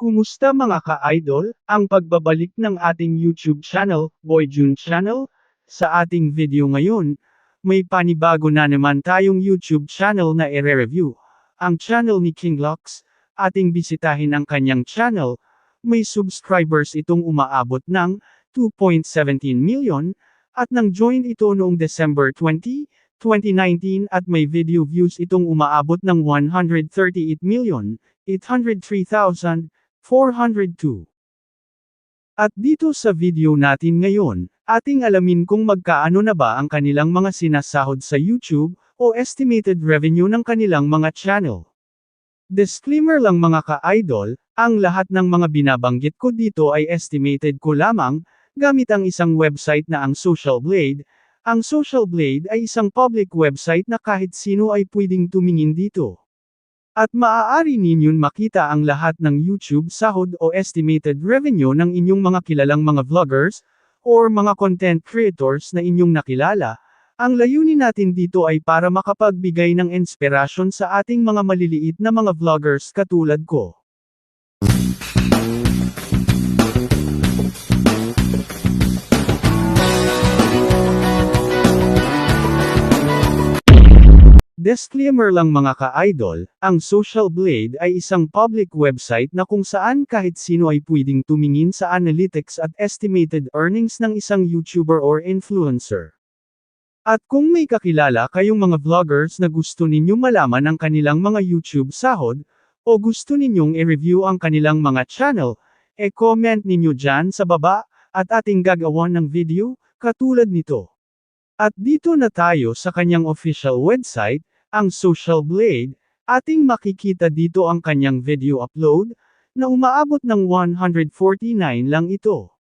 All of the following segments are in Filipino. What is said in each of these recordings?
Kumusta mga ka-idol, ang pagbabalik ng ating YouTube channel, Boy June Channel? Sa ating video ngayon, may panibago na naman tayong YouTube channel na i-review. Ang channel ni King Lux, ating bisitahin ang kanyang channel, may subscribers itong umaabot ng 2.17 million, at nang join ito noong December 20, 2019 at may video views itong umaabot ng 138 million, 803,000, 402. At dito sa video natin ngayon, ating alamin kung magkaano na ba ang kanilang mga sinasahod sa YouTube, o estimated revenue ng kanilang mga channel. Disclaimer lang mga ka-idol, ang lahat ng mga binabanggit ko dito ay estimated ko lamang, gamit ang isang website na ang Social Blade. Ang Social Blade ay isang public website na kahit sino ay pwedeng tumingin dito. At maaari ninyong makita ang lahat ng YouTube sahod o estimated revenue ng inyong mga kilalang mga vloggers, or mga content creators na inyong nakilala. Ang layunin natin dito ay para makapagbigay ng inspirasyon sa ating mga maliliit na mga vloggers katulad ko. Disclaimer lang mga ka-idol, ang Social Blade ay isang public website na kung saan kahit sino ay pwedeng tumingin sa analytics at estimated earnings ng isang YouTuber or influencer. At kung may kakilala kayong mga vloggers na gusto ninyong malaman ang kanilang mga YouTube sahod, o gusto ninyong i-review ang kanilang mga channel, e-comment ninyo dyan sa baba, at ating gagawan ng video, katulad nito. At dito na tayo sa kanyang official website, ang Social Blade, ating makikita dito ang kanyang video upload, na umaabot ng 149 lang ito.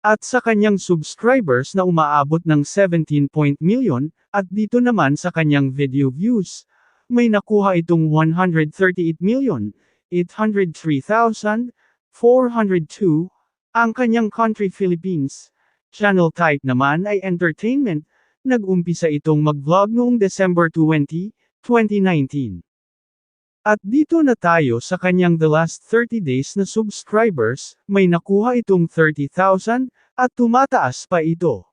At sa kanyang subscribers na umaabot ng 17 point million, at dito naman sa kanyang video views, may nakuha itong 138 million, 803,402, ang kanyang country Philippines. Channel type naman ay entertainment, nag-umpisa itong mag-vlog noong December 20, 2019. At dito na tayo sa kanyang the last 30 days na subscribers, may nakuha itong 30,000, at tumataas pa ito.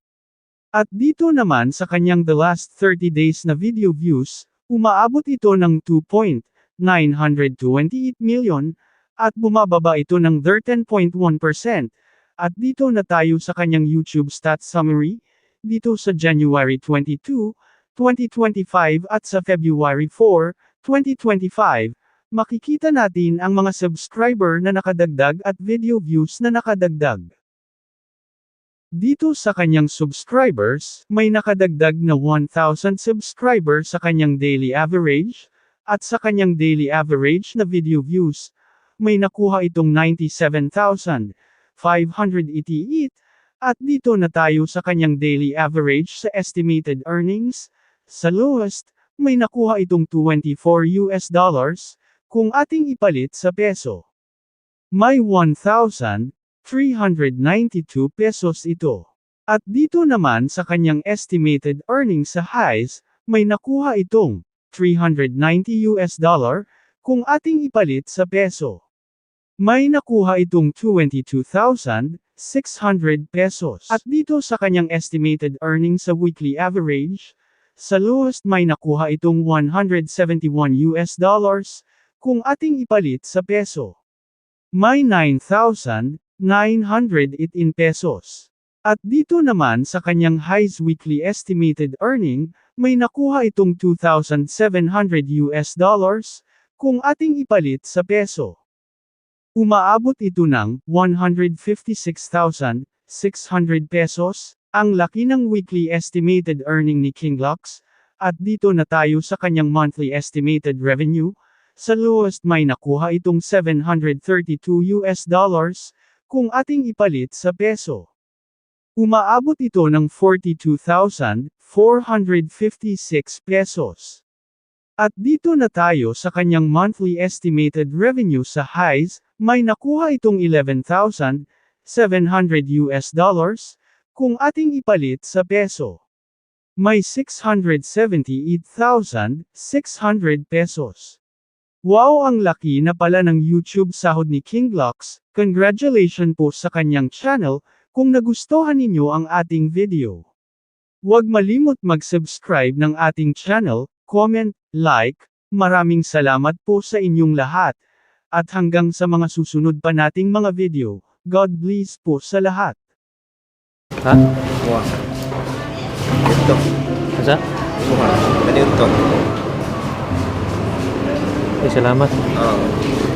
At dito naman sa kanyang the last 30 days na video views, umaabot ito ng 2.928 million, at bumababa ito ng 13.1%. At dito na tayo sa kanyang YouTube stats summary, dito sa January 22, 2025 at sa February 4, 2025, makikita natin ang mga subscriber na nakadagdag at video views na nakadagdag. Dito sa kanyang subscribers, may nakadagdag na 1,000 subscribers sa kanyang daily average, at sa kanyang daily average na video views, may nakuha itong 97,588, at dito na tayo sa kanyang daily average sa estimated earnings, sa lowest, may nakuha itong 24 US dollars, kung ating ipalit sa peso. May 1,392 pesos ito. At dito naman sa kanyang estimated earnings sa highs, may nakuha itong 390 US dollar, kung ating ipalit sa peso. May nakuha itong 22,600 pesos. At dito sa kanyang estimated earnings sa weekly average, sa lowest may nakuha itong 171 US dollars, kung ating ipalit sa peso. May 9,918 pesos. At dito naman sa kanyang highs weekly estimated earning, may nakuha itong 2,700 US dollars, kung ating ipalit sa peso. Umaabot ito ng 156,600 pesos, ang laki ng weekly estimated earning ni King Lux, at dito na tayo sa kanyang monthly estimated revenue, sa lowest may nakuha itong 732 US dollars, kung ating ipalit sa peso. Umaabot ito ng 42,456 pesos. At dito na tayo sa kanyang monthly estimated revenue sa highs, may nakuha itong 11,700 US dollars, kung ating ipalit sa peso, may 678,600 pesos. Wow ang laki na pala ng YouTube sahod ni King Glocks, congratulations po sa kanyang channel, kung nagustuhan ninyo ang ating video. Huwag malimot mag-subscribe ng ating channel, comment, like, maraming salamat po sa inyong lahat. At hanggang sa mga susunod pa nating mga video, God bless po sa lahat. Ha? Wah. Ito. Asa? Wah. Ganito. Ay, salamat. Oo.